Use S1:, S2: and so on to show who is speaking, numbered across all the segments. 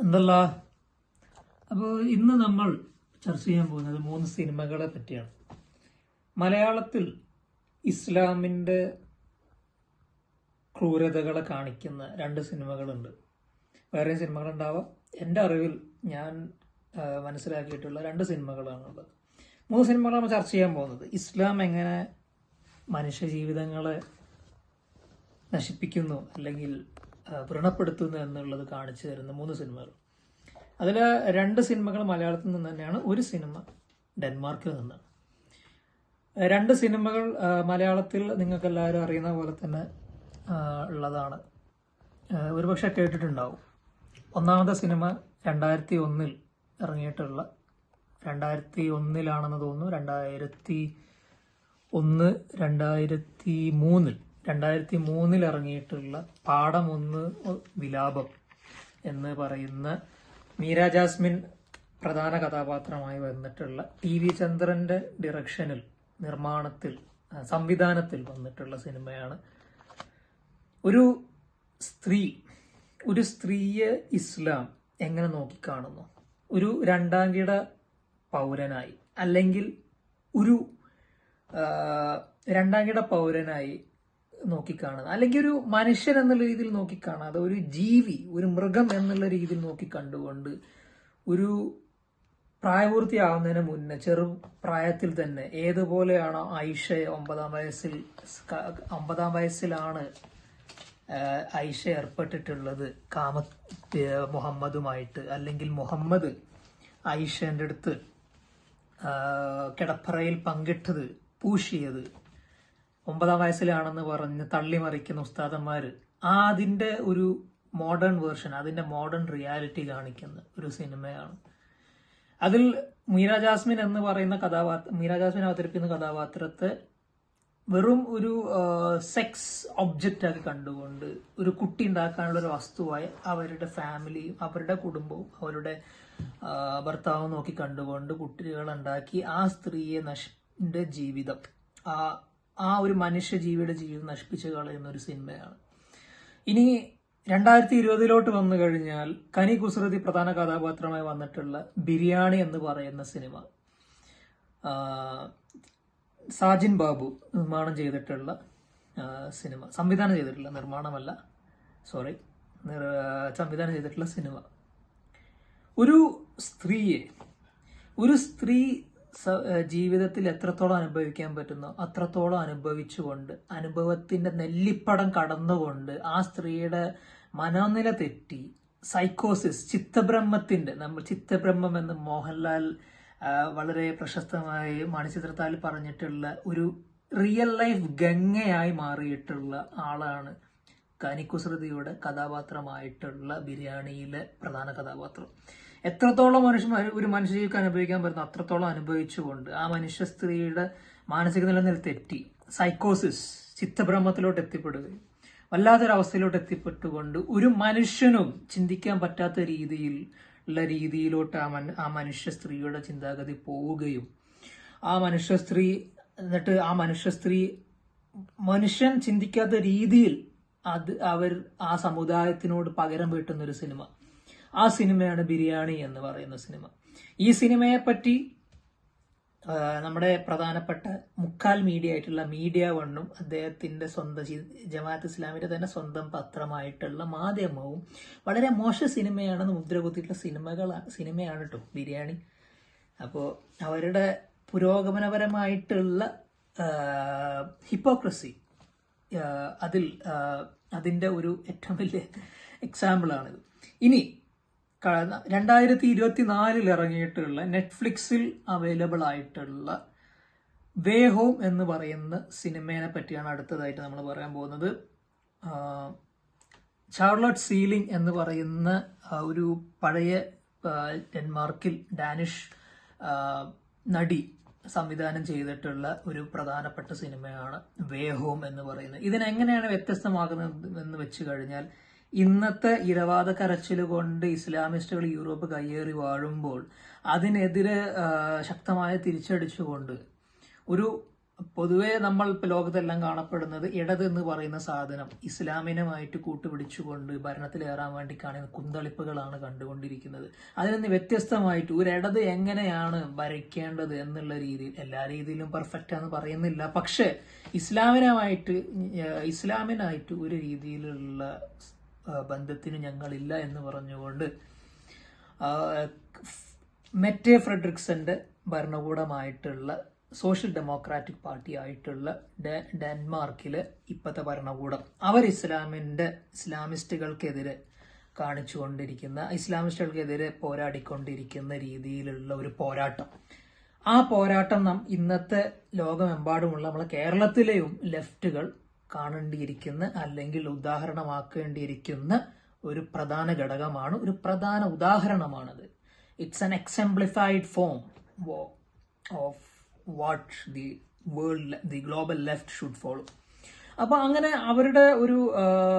S1: എന്തല്ല? അപ്പോൾ ഇന്ന് നമ്മൾ ചർച്ച ചെയ്യാൻ പോകുന്നത് മൂന്ന് സിനിമകളെ പറ്റിയാണ്. മലയാളത്തിൽ ഇസ്ലാമിന്റെ ക്രൂരതകളെ കാണിക്കുന്ന രണ്ട് സിനിമകളുണ്ട്. വേറെ സിനിമകളുണ്ടാവാം. എന്റെ അറിവിൽ ഞാൻ മനസ്സിലാക്കിയിട്ടുള്ള രണ്ട് സിനിമകളാണുള്ളത്. മൂന്ന് സിനിമകളാണ് ചർച്ച ചെയ്യാൻ പോകുന്നത്. ഇസ്ലാം എങ്ങനെ മനുഷ്യ ജീവിതങ്ങളെ നശിപ്പിക്കുന്നു അല്ലെങ്കിൽ വ്രണപ്പെടുത്തുന്നു എന്നുള്ളത് കാണിച്ചു തരുന്ന മൂന്ന് സിനിമകൾ. അതിൽ രണ്ട് സിനിമകൾ മലയാളത്തിൽ നിന്ന് തന്നെയാണ്. ഒരു സിനിമ ഡെൻമാർക്കിൽ നിന്നാണ് രണ്ട് സിനിമകൾ മലയാളത്തിൽ നിങ്ങൾക്ക് എല്ലാവരും അറിയുന്ന പോലെ തന്നെ ഉള്ളതാണ്. ഒരുപക്ഷെ കേട്ടിട്ടുണ്ടാവും. ഒന്നാമത്തെ സിനിമ രണ്ടായിരത്തി ഒന്നിൽ ഇറങ്ങിയിട്ടുള്ള രണ്ടായിരത്തി ഒന്നിലാണെന്ന് തോന്നുന്നു. രണ്ടായിരത്തി ഒന്ന് രണ്ടായിരത്തി മൂന്നിൽ രണ്ടായിരത്തി മൂന്നിൽ ഇറങ്ങിയിട്ടുള്ള പാഠം വിലാപം എന്ന് പറയുന്ന മീര ജാസ്മിൻ പ്രധാന കഥാപാത്രമായി വന്നിട്ടുള്ള ടി വി ചന്ദ്രന്റെ ഡിറക്ഷനിൽ നിർമ്മാണത്തിൽ സംവിധാനത്തിൽ വന്നിട്ടുള്ള സിനിമയാണ്. ഒരു സ്ത്രീ ഒരു സ്ത്രീയെ ഇസ്ലാം എങ്ങനെ നോക്കിക്കാണുന്നു? ഒരു രണ്ടാം കിട പൗരനായി അല്ലെങ്കിൽ ഒരു രണ്ടാം കിട പൗരനായി നോക്കിക്കാണുന്നത്. അല്ലെങ്കിൽ ഒരു മനുഷ്യൻ എന്നുള്ള രീതിയിൽ നോക്കിക്കാണാതെ ഒരു ജീവി ഒരു മൃഗം എന്നുള്ള രീതിയിൽ നോക്കി കണ്ടുകൊണ്ട് ഒരു പ്രായപൂർത്തിയാവുന്നതിന് മുന്നേ ചെറു പ്രായത്തിൽ തന്നെ ഏതുപോലെയാണോ ഐഷ ഒമ്പതാം വയസ്സിൽ ഒമ്പതാം വയസ്സിലാണ് ഐഷ ഏർപ്പെട്ടിട്ടുള്ളത്. കാമ മുഹമ്മദുമായിട്ട്. അല്ലെങ്കിൽ മുഹമ്മദ് ഐഷന്റെ അടുത്ത് കിടപ്പറയിൽ പങ്കിട്ടത് പൂശിയത്. ഒമ്പതാം വയസ്സിലാണെന്ന് പറഞ്ഞ് തള്ളിമറിക്കുന്ന ഉസ്താദന്മാർ ആ അതിന്റെ ഒരു മോഡേൺ വേർഷൻ അതിന്റെ മോഡേൺ റിയാലിറ്റി കാണിക്കുന്ന ഒരു സിനിമയാണ്. അതിൽ മീര ജാസ്മിൻ എന്ന് പറയുന്ന കഥാപാത്ര മീര ജാസ്മിൻ അവതരിപ്പിക്കുന്ന കഥാപാത്രത്തെ വെറും ഒരു സെക്സ് ഒബ്ജക്റ്റ് ആക്കി കണ്ടുകൊണ്ട് ഒരു കുട്ടി ഉണ്ടാക്കാനുള്ള ഒരു വസ്തുവായി അവരുടെ ഫാമിലിയും അവരുടെ കുടുംബവും അവരുടെ ഭർത്താവും നോക്കി കണ്ടുകൊണ്ട് കുട്ടികൾ ഉണ്ടാക്കി ആ സ്ത്രീയെ നശിന്റെ ജീവിതം ആ ആ ഒരു മനുഷ്യ ജീവിയുടെ ജീവിതം നശിപ്പിച്ചു കളയുന്ന ഒരു സിനിമയാണ്. ഇനി രണ്ടായിരത്തി ഇരുപതിലോട്ട് വന്നു കഴിഞ്ഞാൽ കനി കുസൃതി പ്രധാന കഥാപാത്രമായി വന്നിട്ടുള്ള ബിരിയാണി എന്ന് പറയുന്ന സിനിമ സാജിൻ ബാബു നിർമ്മാണം ചെയ്തിട്ടുള്ള സിനിമ. സംവിധാനം ചെയ്തിട്ടുള്ള നിർമ്മാണമല്ല. സോറി സംവിധാനം ചെയ്തിട്ടുള്ള സിനിമ. ഒരു സ്ത്രീയെ ഒരു സ്ത്രീ ജീവിതത്തിൽ എത്രത്തോളം അനുഭവിക്കാൻ പറ്റുന്നോ അത്രത്തോളം അനുഭവിച്ചുകൊണ്ട് അനുഭവത്തിന്റെ നെല്ലിപ്പടം കടന്നുകൊണ്ട് ആ സ്ത്രീയുടെ മനോനില തെറ്റി സൈക്കോസിസ് ചിത്തബ്രഹ്മത്തിന്റെ നമ്മൾ ചിത്തബ്രഹ്മം എന്ന് മോഹൻലാൽ വളരെ പ്രശസ്തമായി മണിച്ചിത്രത്താൽ പറഞ്ഞിട്ടുള്ള ഒരു റിയൽ ലൈഫ് ഗംഗയായി മാറിയിട്ടുള്ള ആളാണ് കനിക്കുസൃതിയുടെ കഥാപാത്രമായിട്ടുള്ള ബിരിയാണിയിലെ പ്രധാന കഥാപാത്രം. എത്രത്തോളം മനുഷ്യ ഒരു മനുഷ്യജീവിക്ക് അനുഭവിക്കാൻ പറ്റുന്ന അത്രത്തോളം അനുഭവിച്ചുകൊണ്ട് ആ മനുഷ്യ സ്ത്രീയുടെ മാനസിക നിലനിൽ തെറ്റി. സൈക്കോസിസ് ചിത്തഭ്രമത്തിലോട്ട് എത്തിപ്പെടുകയും വല്ലാത്തൊരവസ്ഥയിലോട്ട് എത്തിപ്പെട്ടുകൊണ്ട് ഒരു മനുഷ്യനും ചിന്തിക്കാൻ പറ്റാത്ത രീതിയിൽ ഉള്ള രീതിയിലോട്ട് ആ മൻ ആ മനുഷ്യ സ്ത്രീയുടെ ചിന്താഗതി പോവുകയും ആ മനുഷ്യ സ്ത്രീ എന്നിട്ട് ആ മനുഷ്യ സ്ത്രീ മനുഷ്യൻ ചിന്തിക്കാത്ത രീതിയിൽ അത് അവർ ആ സമുദായത്തിനോട് പകരം വീട്ടുന്ന ഒരു സിനിമ. ആ സിനിമയാണ് ബിരിയാണി എന്ന് പറയുന്ന സിനിമ. ഈ സിനിമയെ പറ്റി നമ്മുടെ പ്രധാനപ്പെട്ട മുക്കാൽ മീഡിയ ആയിട്ടുള്ള മീഡിയ വണ്ണും അദ്ദേഹത്തിന്റെ സ്വന്തം ജമാഅത്ത് ഇസ്ലാമിന്റെ തന്നെ സ്വന്തം പത്രമായിട്ടുള്ള മാധ്യമവും വളരെ മോശ സിനിമയാണെന്ന് മുദ്ര കുത്തിയിട്ടുള്ള സിനിമകൾ സിനിമയാണ് കേട്ടോ ബിരിയാണി. അപ്പോൾ അവരുടെ പുരോഗമനപരമായിട്ടുള്ള ഹിപ്പോക്രസി അതിൽ അതിന്റെ ഒരു ഏറ്റവും വലിയ എക്സാമ്പിളാണിത് ഇനി രണ്ടായിരത്തി ഇരുപത്തിനാലിൽ ഇറങ്ങിയിട്ടുള്ള നെറ്റ്ഫ്ലിക്സിൽ അവൈലബിൾ ആയിട്ടുള്ള വേ ഹോം എന്ന് പറയുന്ന സിനിമയെ പറ്റിയാണ് അടുത്തതായിട്ട് നമ്മൾ പറയാൻ പോകുന്നത്. ചാർലറ്റ് സീലിംഗ് എന്ന് പറയുന്ന ഒരു പഴയ ഡെൻമാർക്കിൽ ഡാനിഷ് നടി സംവിധാനം ചെയ്തിട്ടുള്ള ഒരു പ്രധാനപ്പെട്ട സിനിമയാണ് വേ ഹോം എന്ന് പറയുന്നത്. ഇതിനെങ്ങനെയാണ് വ്യത്യസ്തമാകുന്നത് എന്ന് വെച്ച് കഴിഞ്ഞാൽ ഇന്നത്തെ ഇരവാദ കരച്ചിൽ കൊണ്ട് ഇസ്ലാമിസ്റ്റുകൾ യൂറോപ്പ് കയ്യേറി വാഴുമ്പോൾ അതിനെതിരെ ശക്തമായ തിരിച്ചടിച്ചുകൊണ്ട് ഒരു പൊതുവേ നമ്മൾ ലോകത്തെല്ലാം കാണപ്പെടുന്നത് ഇടത് എന്ന് പറയുന്ന സാധനം ഇസ്ലാമിനുമായിട്ട് കൂട്ടുപിടിച്ചുകൊണ്ട് ഭരണത്തിലേറാൻ വേണ്ടി കാണുന്ന കുന്തളിപ്പുകളാണ് കണ്ടുകൊണ്ടിരിക്കുന്നത്. അതിൽ നിന്ന് വ്യത്യസ്തമായിട്ട് ഒരു ഇടത് എങ്ങനെയാണ് ഭരിക്കേണ്ടത് എന്നുള്ള രീതിയിൽ എല്ലാ രീതിയിലും പെർഫെക്റ്റ് ആണെന്ന് പറയുന്നില്ല. പക്ഷേ ഇസ്ലാമിനുമായിട്ട് ഇസ്ലാമിനായിട്ട് ഒരു രീതിയിലുള്ള ബന്ധത്തിന് ഞങ്ങളില്ല എന്ന് പറഞ്ഞുകൊണ്ട് മെറ്റെ ഫ്രെഡറിക്സന്റെ ഭരണകൂടമായിട്ടുള്ള സോഷ്യൽ ഡെമോക്രാറ്റിക് പാർട്ടി ആയിട്ടുള്ള ഡെൻമാർക്കിലെ ഇപ്പോഴത്തെ ഭരണകൂടം. അവർ ഇസ്ലാമിന്റെ ഇസ്ലാമിസ്റ്റുകൾക്കെതിരെ കാണിച്ചുകൊണ്ടിരിക്കുന്ന ഇസ്ലാമിസ്റ്റുകൾക്കെതിരെ പോരാടിക്കൊണ്ടിരിക്കുന്ന രീതിയിലുള്ള ഒരു പോരാട്ടം. ആ പോരാട്ടം നാം ഇന്നത്തെ ലോകമെമ്പാടുമുള്ള നമ്മളെ കേരളത്തിലെയും ലെഫ്റ്റുകൾ കാണേണ്ടിയിരിക്കുന്ന അല്ലെങ്കിൽ ഉദാഹരണമാക്കേണ്ടിയിരിക്കുന്ന ഒരു പ്രധാന ഘടകമാണ് ഒരു പ്രധാന ഉദാഹരണമാണത്. It's an exemplified form of what the world the global left should follow അപ്പൊ അങ്ങനെ അവരുടെ ഒരു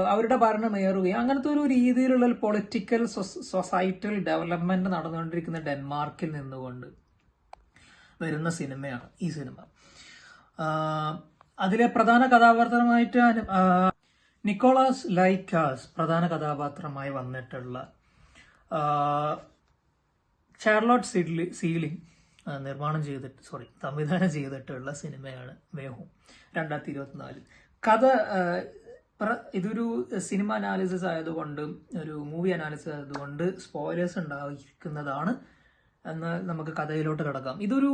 S1: അവരുടെ ഭരണമേറുകയും അങ്ങനത്തെ ഒരു രീതിയിലുള്ള പൊളിറ്റിക്കൽ സൊസൈറ്റൽ ഡെവലപ്മെന്റ് നടന്നുകൊണ്ടിരിക്കുന്ന ഡെൻമാർക്കിൽ നിന്നുകൊണ്ട് വരുന്ന സിനിമയാണ് ഈ സിനിമ. അതിലെ പ്രധാന കഥാപാത്രമായിട്ട് നിക്കോളാസ് ലൈക്കാസ് പ്രധാന കഥാപാത്രമായി വന്നിട്ടുള്ള ചാർലോട്ട് സിഡ്ലി സീലിംഗ് നിർമ്മാണം ചെയ്തിട്ട് സോറി സംവിധാനം ചെയ്തിട്ടുള്ള സിനിമയാണ് വേഹു രണ്ടായിരത്തി ഇരുപത്തിനാല് കഥ ഇതൊരു സിനിമ അനാലിസിസ് ആയതുകൊണ്ട് ഒരു മൂവി അനാലിസിസ് ആയതുകൊണ്ട് സ്പോയിലേഴ്സ് ഉണ്ടായിരിക്കുന്നതാണ്. എന്ന് നമുക്ക് കഥയിലോട്ട് കിടക്കാം. ഇതൊരു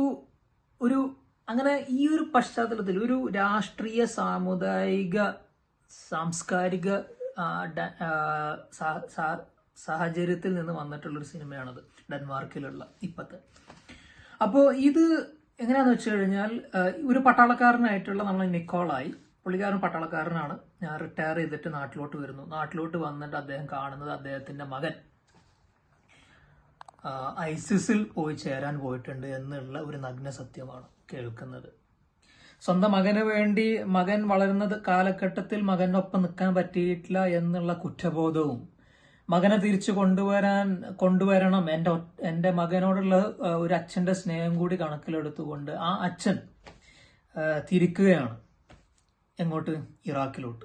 S1: ഒരു അങ്ങനെ ഈ ഒരു പശ്ചാത്തലത്തിൽ ഒരു രാഷ്ട്രീയ സാമുദായിക സാംസ്കാരിക സാഹചര്യത്തിൽ നിന്ന് വന്നിട്ടുള്ള ഒരു സിനിമയാണത് ഡെൻമാർക്കിലുള്ള ഇപ്പത്തെ. അപ്പോൾ ഇത് എങ്ങനെയാന്ന് വെച്ച് കഴിഞ്ഞാൽ ഒരു പട്ടാളക്കാരനായിട്ടുള്ള നമ്മൾ നിക്കോളായി. പുള്ളിക്കാരൻ പട്ടാളക്കാരനാണ്. ഞാൻ റിട്ടയർ ചെയ്തിട്ട് നാട്ടിലോട്ട് വരുന്നു. നാട്ടിലോട്ട് വന്നിട്ട് അദ്ദേഹം കാണുന്നത് അദ്ദേഹത്തിന്റെ മകൻ. ഐസിസിൽ പോയി ചേരാൻ പോയിട്ടുണ്ട് എന്നുള്ള ഒരു നഗ്ന സത്യമാണ് കേൾക്കുന്നത്. സ്വന്തം മകന് വേണ്ടി മകൻ വളരുന്ന കാലഘട്ടത്തിൽ മകനൊപ്പം നിൽക്കാൻ പറ്റിയിട്ടില്ല എന്നുള്ള കുറ്റബോധവും മകനെ തിരിച്ചു കൊണ്ടുവരാൻ കൊണ്ടുവരണം എന്റെ എന്റെ മകനോടുള്ള ഒരു അച്ഛന്റെ സ്നേഹം കൂടി കണക്കിലെടുത്തുകൊണ്ട് ആ അച്ഛൻ തിരിക്കുകയാണ് എങ്ങോട്ട്? ഇറാഖിലോട്ട്.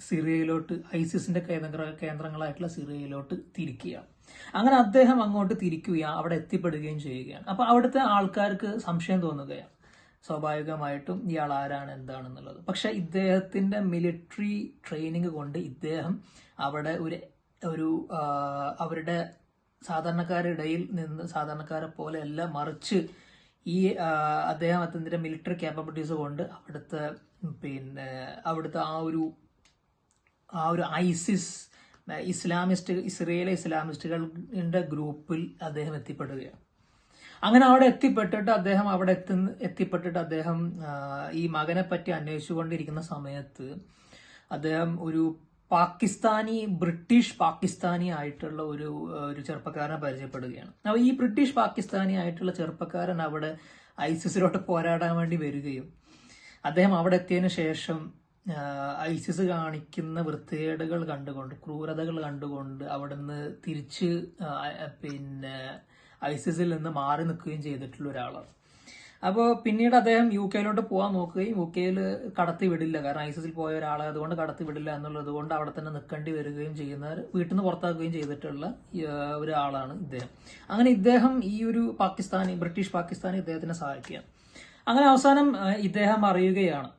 S1: സിറിയയിലോട്ട്. ഐസിസിന്റെ കേന്ദ്ര കേന്ദ്രങ്ങളായിട്ടുള്ള സിറിയയിലോട്ട് തിരിക്കുകയാണ്. അങ്ങനെ അദ്ദേഹം അങ്ങോട്ട് തിരിക്കുകയാണ് അവിടെ എത്തിപ്പെടുകയും ചെയ്യുകയാണ്. അപ്പൊ അവിടുത്തെ ആൾക്കാർക്ക് സംശയം തോന്നുകയാണ്. സ്വാഭാവികമായിട്ടും ഇയാൾ ആരാണ് എന്താണെന്നുള്ളത്. പക്ഷെ ഇദ്ദേഹത്തിന്റെ മിലിറ്ററി ട്രെയിനിങ് കൊണ്ട് ഇദ്ദേഹം അവിടെ ഒരു ഒരു അവരുടെ സാധാരണക്കാരുടെ ഇടയിൽ നിന്ന് സാധാരണക്കാരെ പോലെയല്ല മറിച്ച് ഈ അദ്ദേഹം അദ്ദേഹത്തിന്റെ മിലിറ്ററി ക്യാപ്പബിലിറ്റീസ് കൊണ്ട് അവിടുത്തെ പിന്നെ അവിടുത്തെ ആ ഒരു ആ ഒരു ഐസിസ് ഇസ്ലാമിസ്റ്റ് ഇസ്രയേലെ ഇസ്ലാമിസ്റ്റുകളുടെ ഗ്രൂപ്പിൽ അദ്ദേഹം എത്തിപ്പെടുകയാണ്. അങ്ങനെ അവിടെ എത്തിപ്പെട്ടിട്ട് അദ്ദേഹം അവിടെ എത്തി എത്തിപ്പെട്ടിട്ട് അദ്ദേഹം ഈ മകനെ പറ്റി അന്വേഷിച്ചുകൊണ്ടിരിക്കുന്ന സമയത്ത് അദ്ദേഹം ഒരു പാകിസ്ഥാനി ബ്രിട്ടീഷ് പാകിസ്ഥാനി ആയിട്ടുള്ള ഒരു ഒരു ചെറുപ്പക്കാരനെ പരിചയപ്പെടുകയാണ്. അപ്പോൾ ഈ ബ്രിട്ടീഷ് പാകിസ്ഥാനി ആയിട്ടുള്ള ചെറുപ്പക്കാരൻ അവിടെ ഐസിസിലോട്ട് പോരാടാൻ വേണ്ടി വരികയും അദ്ദേഹം അവിടെ എത്തിയതിനു ശേഷം ഐസിസ് കാണിക്കുന്ന വൃത്തികേടുകൾ കണ്ടുകൊണ്ട് ക്രൂരതകൾ കണ്ടുകൊണ്ട് അവിടുന്ന് തിരിച്ച് പിന്നെ ഐസിസിൽ നിന്ന് മാറി നിൽക്കുകയും ചെയ്തിട്ടുള്ള ഒരാളാണ്. അപ്പോൾ പിന്നീട് അദ്ദേഹം യു കെയിലോട്ട് പോകാൻ നോക്കുകയും യു കെയിൽ കടത്തി വിടില്ല. കാരണം ഐസിസിൽ പോയ ഒരാളെ അതുകൊണ്ട് കടത്തി വിടില്ല എന്നുള്ളത് കൊണ്ട് അവിടെ തന്നെ നിൽക്കേണ്ടി വരികയും ചെയ്യുന്ന വീട്ടിൽ നിന്ന് പുറത്താക്കുകയും ചെയ്തിട്ടുള്ള ഒരാളാണ് ഇദ്ദേഹം. അങ്ങനെ ഇദ്ദേഹം ഈ ഒരു പാകിസ്ഥാനി ബ്രിട്ടീഷ് പാകിസ്ഥാനി ഇദ്ദേഹത്തിനെ സഹായിക്കുകയാണ്. അങ്ങനെ അവസാനം ഇദ്ദേഹം അറിയുകയാണ്